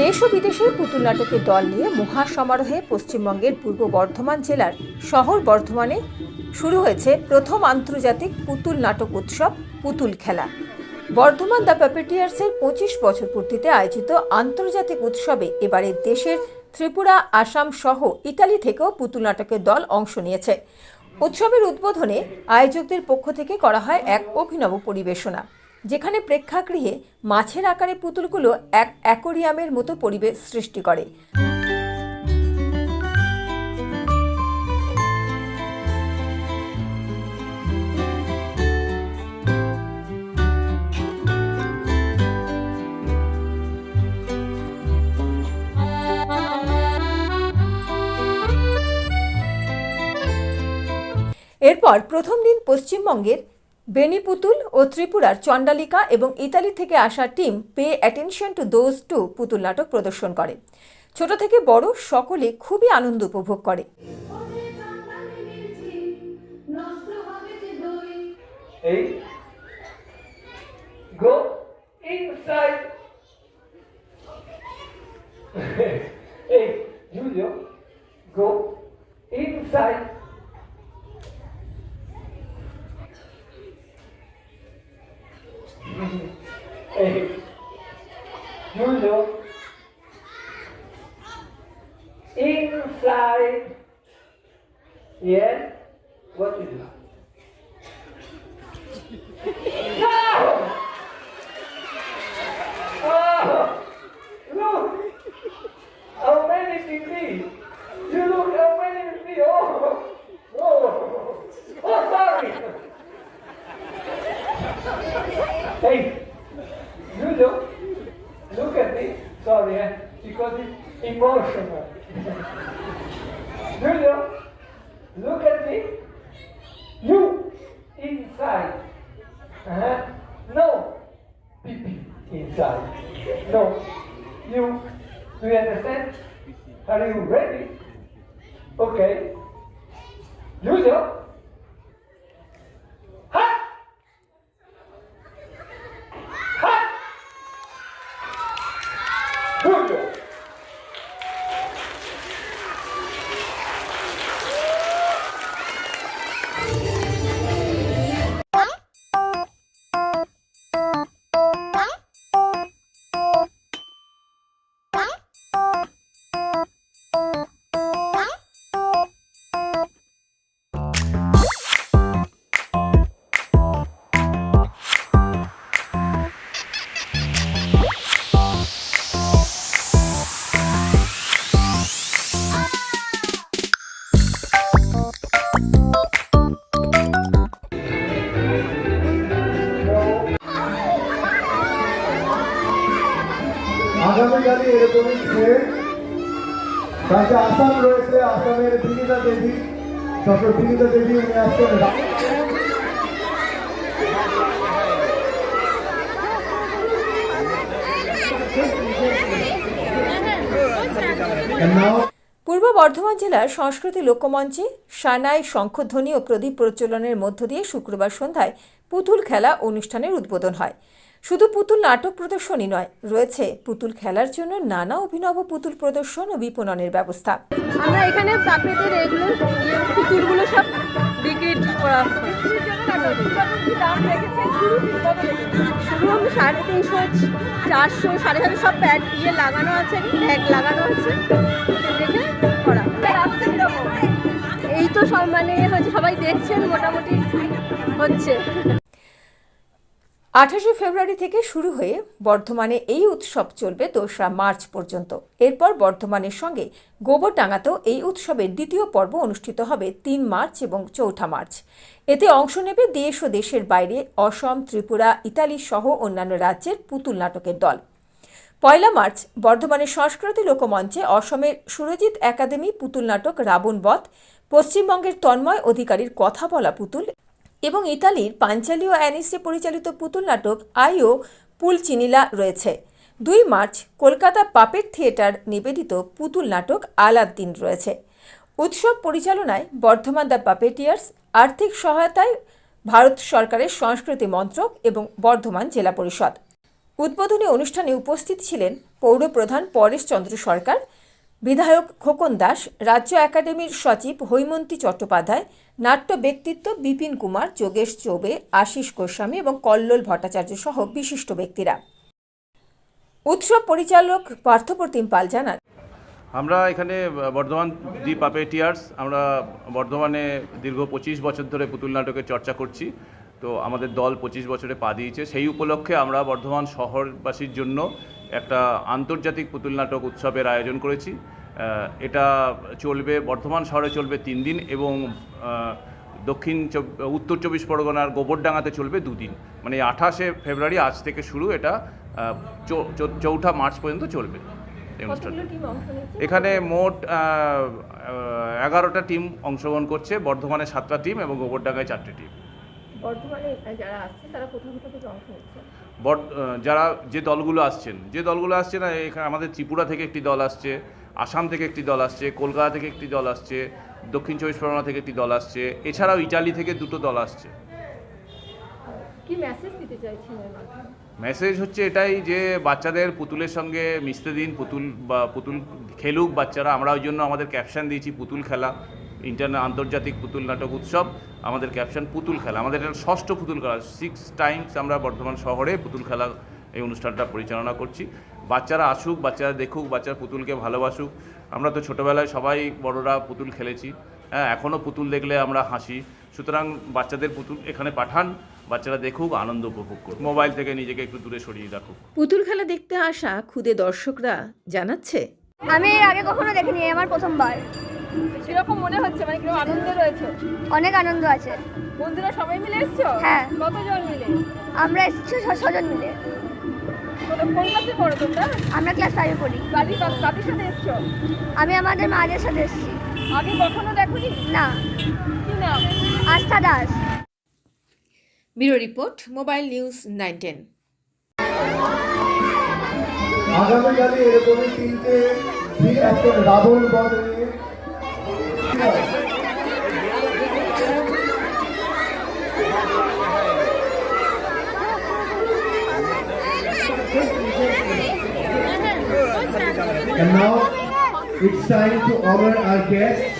দেশ ও বিদেশের পুতুল নাটকের দল নিয়ে মহা সমারোহে পশ্চিমবঙ্গের পূর্ব বর্ধমান জেলার শহর বর্ধমানে শুরু হয়েছে প্রথম আন্তর্জাতিক পুতুল নাটক উৎসব, পুতুল খেলা। বর্ধমান দ্য প্যাপেটিয়ার্সের পঁচিশ বছর পূর্তিতে আয়োজিত আন্তর্জাতিক উৎসবে এবারে দেশের ত্রিপুরা, আসাম সহ ইতালি থেকেও পুতুল নাটকের দল অংশ নিয়েছে। উৎসবের উদ্বোধনে আয়োজকদের পক্ষ থেকে করা হয় এক অভিনব পরিবেশনা, যেখানে প্রেক্ষাগৃহে মাছের আকারে পুতুলগুলো এক অ্যাকোরিয়ামের মতো পরিবেশ সৃষ্টি করে। এরপর প্রথম দিন পশ্চিমবঙ্গের বেনিপুতুল ও ত্রিপুরার চণ্ডালিকা এবং ইতালি থেকে আসা team pay attention to those two পুতুল নাটক প্রদর্শন করে ছোট থেকে বড় সকলে খুবই আনন্দ উপভোগ করে. Go inside. Inside. Yeah, what is that? No! Ah! You ready? Okay. Julio. Assam রয়েছে, আসামের বিনীতা দেবী। ডক্টর বিনীতা দেবী উনি আসছেন। পূর্ব বর্ধমান জেলার সংস্কৃতি লোকমঞ্চে সানাই শঙ্খধ্বনি ও প্রদীপ প্রচলনের মধ্য দিয়ে শুক্রবার সন্ধ্যায় পুতুল খেলা অনুষ্ঠানের উদ্বোধন হয়। শুধু পুতুল নাটক প্রদর্শনী নয়, রয়েছে পুতুল খেলার জন্য নানা অভিনব পুতুল প্রদর্শন ও বিপণনের ব্যবস্থা। আমরা এখানে প্রাকৃতিক এগুলো পুতুলগুলো সব বিক্রি করা। শুরু সাড়ে তিনশো, চারশো, সাড়ে চারশো সব প্যাড ইয়ে লাগানো আছে ট্যাগ লাগানো আছে। এই তো সব মানে হচ্ছে সবাই দেখছেন, মোটামুটি হচ্ছে। আঠাশে ফেব্রুয়ারি থেকে শুরু হয়ে বর্ধমানে এই উৎসব চলবে দোসরা মার্চ পর্যন্ত। এরপর বর্ধমানের সঙ্গে গোবরডাঙ্গাতেও এই উৎসবের দ্বিতীয় পর্ব অনুষ্ঠিত হবে তিন মার্চ এবং চৌঠা মার্চ। এতে অংশ নেবে দেশ ও দেশের বাইরে অসম, ত্রিপুরা, ইতালি সহ অন্যান্য রাজ্যের পুতুল নাটকের দল। পয়লা মার্চ, বর্ধমানের সংস্কৃতি লোকমঞ্চে অসমের সুরজিৎ একাডেমি পুতুল নাটক রাবণ বধ, পশ্চিমবঙ্গের তন্ময় অধিকারীর কথা বলা পুতুল এবং ইতালির পাঞ্চালীয় অ্যানিসে পরিচালিত পুতুল নাটক আইও পুলচিনিলা রয়েছে। দুই মার্চ কলকাতা পাপেট থিয়েটার নিবেদিত পুতুল নাটক আলাদ্দিন রয়েছে। উৎসব পরিচালনায় বর্ধমান দ্য পাপেটিয়ার্স, আর্থিক সহায়তায় ভারত সরকারের সংস্কৃতি মন্ত্রক এবং বর্ধমান জেলা পরিষদ। উদ্বোধনী অনুষ্ঠানে উপস্থিত ছিলেন পৌরপ্রধান পরেশ চন্দ্র সরকার বিধায়ক খোকন দাস, রাজ্য একাডেমির সচিব হৈমন্তী চট্টোপাধ্যায়, নাট্য ব্যক্তিত্ব বিপিন কুমার, যোগেশ চৌবে, আশিস গোস্বামী এবং কল্লোল ভট্টাচার্য সহ বিশিষ্ট ব্যক্তিরা। উৎসব পরিচালক পার্থপ্রতিম পাল জানান, আমরা এখানে বর্ধমান দি পাপেটিয়ার্স আমরা বর্ধমানে দীর্ঘ পঁচিশ বছর ধরে পুতুল নাটকের চর্চা করছি। তো আমাদের দল পঁচিশ বছরে পা দিয়েছে। সেই উপলক্ষে আমরা বর্ধমান শহরবাসীর জন্য একটা আন্তর্জাতিক পুতুল নাটক উৎসবের আয়োজন করেছি। এটা চলবে বর্ধমান শহরে চলবে তিন দিন এবং দক্ষিণ চব- উত্তর চব্বিশ পরগনার গোবরডাঙ্গাতে চলবে দুদিন। মানে আঠাশে ফেব্রুয়ারি আজ থেকে শুরু এটা চৌঠা মার্চ পর্যন্ত চলবে এখানে মোট এগারোটা টিম অংশগ্রহণ করছে বর্ধমানে সাতটা টিম এবং গোবরডাঙ্গায় চারটে টিম। যারা আসছে তারা কোথাও কোথাও থেকে অংশ নিচ্ছে যারা যে দলগুলো আসছেন যে দলগুলো আসছে না এখানে আমাদের ত্রিপুরা থেকে একটি দল আসছে আসাম থেকে একটি দল আসছে কলকাতা থেকে একটি দল আসছে দক্ষিণ চব্বিশ পরগনা থেকে একটি দল আসছে এছাড়াও ইটালি থেকে দুটো দল আসছে। কি মেসেজ দিতে চাইছেন মেসেজ হচ্ছে এটাই যে বাচ্চাদের পুতুলের সঙ্গে মিশতে দিন পুতুল বা পুতুল খেলুক বাচ্চারা আমরা ওই জন্য আমাদের ক্যাপশন দিয়েছি পুতুল খেলা। ইন্টারনে আন্তর্জাতিক পুতুল নাটক উৎসব আমাদের ক্যাপশন পুতুল খেলা। আমাদের এটা ষষ্ঠ পুতুল খেলা। সিক্স টাইমস আমরা বর্ধমান শহরে পুতুল খেলা এই অনুষ্ঠানটা পরিচালনা করছি। বাচ্চারা আসুক বাচ্চারা দেখুক বাচ্চারা পুতুলকে ভালোবাসুক। আমরা তো ছোটোবেলায় সবাই বড়রা পুতুল খেলেছি। হ্যাঁ এখনও পুতুল দেখলে আমরা হাসি। সুতরাং বাচ্চাদের পুতুল এখানে পাঠান বাচ্চারা দেখুক আনন্দ উপভোগ করুক। মোবাইল থেকে নিজেকে একটু দূরে সরিয়ে রাখুক। পুতুল খেলা দেখতে আসা খুদে দর্শকরা জানাচ্ছে? আমি এর আগে কখনো দেখিনি আমার প্রথমবার। কীরকম মনে হচ্ছে? মানে কীরকম আনন্দে রয়েছে? অনেক আনন্দ আছে। বন্ধুরা সবাই মিলে এসছো? হ্যাঁ। কতজন মিলে? আমরা এসেছি ছজন মিলে। কোন কোন ক্লাসে পড়ো তোমরা? আমরা ক্লাস ফাইভে পড়ি। কাদি কাদের সাথে এসছো? আমি আমাদের মাদের সাথে এসেছি। আগে কখনো দেখোনি? না। কি নাম? Astha Das. Bureau report mobile news nine ten. আগামীকালে এরকমই তিনটে রাবণ বধ it's time to honor our guests.